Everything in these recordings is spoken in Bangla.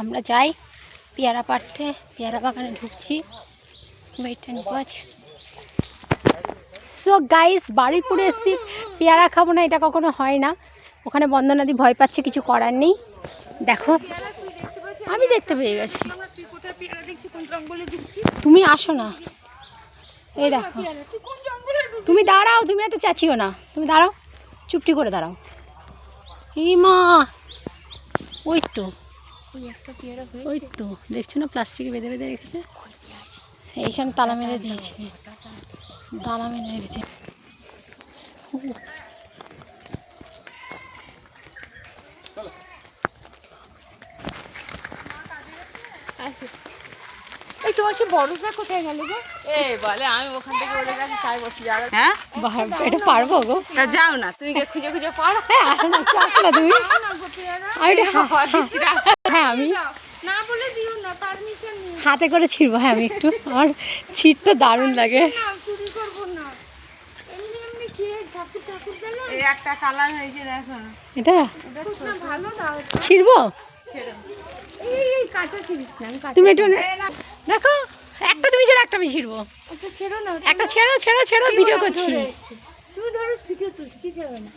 আমরা যাই পেয়ারা পাড়তে, পেয়ারা বাগানে ঢুকছি। Wait and watch so guys বাড়িপুরে এসছি, পেয়ারা খাব না, এটা কখনো হয় না। ওখানে বন্দনাদি ভয় পাচ্ছে, কিছু করার নেই। দেখো, আমি দেখতে পেয়ে গেছি। তুমি আসো না। এই দেখো। তুমি দাঁড়াও, তুমি এত চাচিও না। তুমি দাঁড়াও, চুপটি করে দাঁড়াও। এই মা ওই তো। ওই তো দেখছ না প্লাস্টিকে বেঁধে বেঁধে রেখেছে? এইখানে তালা মেরে দিয়েছে। তালা মেরে রেখেছে এই তোমার সে বড়টা কোথায় গেল গো? এ বলে আমি ওখান থেকে ওদের কাছে চাই বসে হ্যাঁ? এটা পারব গো। তা যাও না তুমি খুঁজে খুঁজে পড়ো। হ্যাঁ না তুমি। আমি এটা আমি? না বলে দিও না পারমিশন হাতে করে ছিড়বো হ্যাঁ আমি একটু। আমার ছিটতে দারুণ লাগে। চুরি করব না। এমনি এমনি খেয়ে ঠাকুর ঠাকুর দিলাম এই একটা কালার হয়েছে দেখো। না এটা ভালো দাও ছিড়বো? এই এই কাঁচা ছিলিস না আমি কাঁচা তুমি একটু দেখো একটা তুমি ছেড়ো একটা আমি ছিড়বো। একটা ছেড়ো না একটা ছেড়ো ছেড়ো ছেড়ো ভিডিও করছি। তুই ধরো ভিডিও তুলছি কিছু হবে না?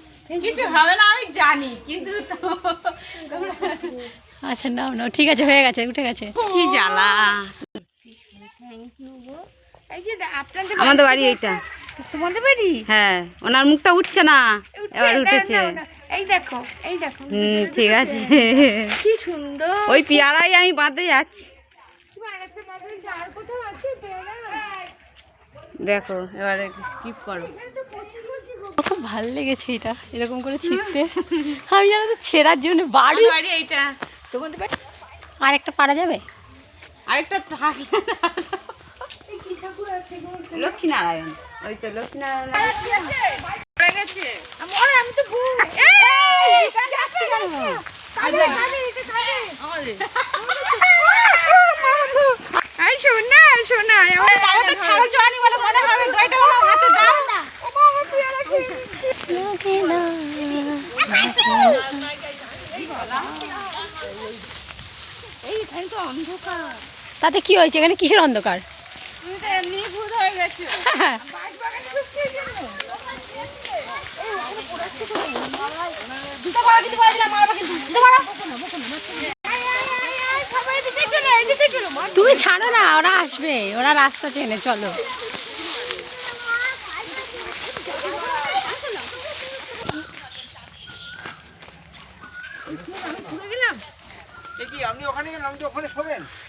কিছু হবে না আমি জানি কিন্তু আচ্ছা নাও নাও ঠিক আছে হয়ে গেছে উঠে গেছে। কি জ্বালা। থ্যাংক ইউ গো এই যে আপনাদের আমাদের বাড়ি এইটা। তোমাদের বাড়ি? হ্যাঁ ওনার মুখটা উঠছে না এবার উঠেছে। এই দেখো এই দেখো। হুম ঠিক আছে। কি সুন্দর। ওই পেয়ারাই আমি বাঁধে যাচ্ছি দেখো এবারে স্কিপ করো এখানে তো কচি কচি গো খুব ভালো লেগেছে এটা এরকম করে ছিটতে আমি জানো তো ছেঁড়ার জন্য বাড়ি বাড়ি এইটা তোমাদের বাড়ি আর একটা পারা যাবে আরেকটা থাকলে এই কি ঠাকুর আছে গো লক্ষ্মী নারায়ণ ওই তো লক্ষ্মী নারায়ণ পড়ে গেছে আমার আমি তো আমাদের আই সোনা সোনা আমার আমি তো ছাগল চড়ানি বলে মনে হবে দইটা ওনার হাতে দাও না ও বাবা পেয়ারা খেয়ে তাতে কি হয়েছে? এখানে কিসের অন্ধকার। তুমি ছাড়ো না, ওরা আসবে। ওরা রাস্তা চেনে, চলো কি আপনি ওখানে গেলেন আমি তো ওখানে শোবেন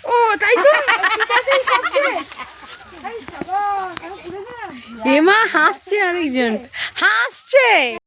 ও তাই তো? এমা হাসছে আরেকজন। হাসছে!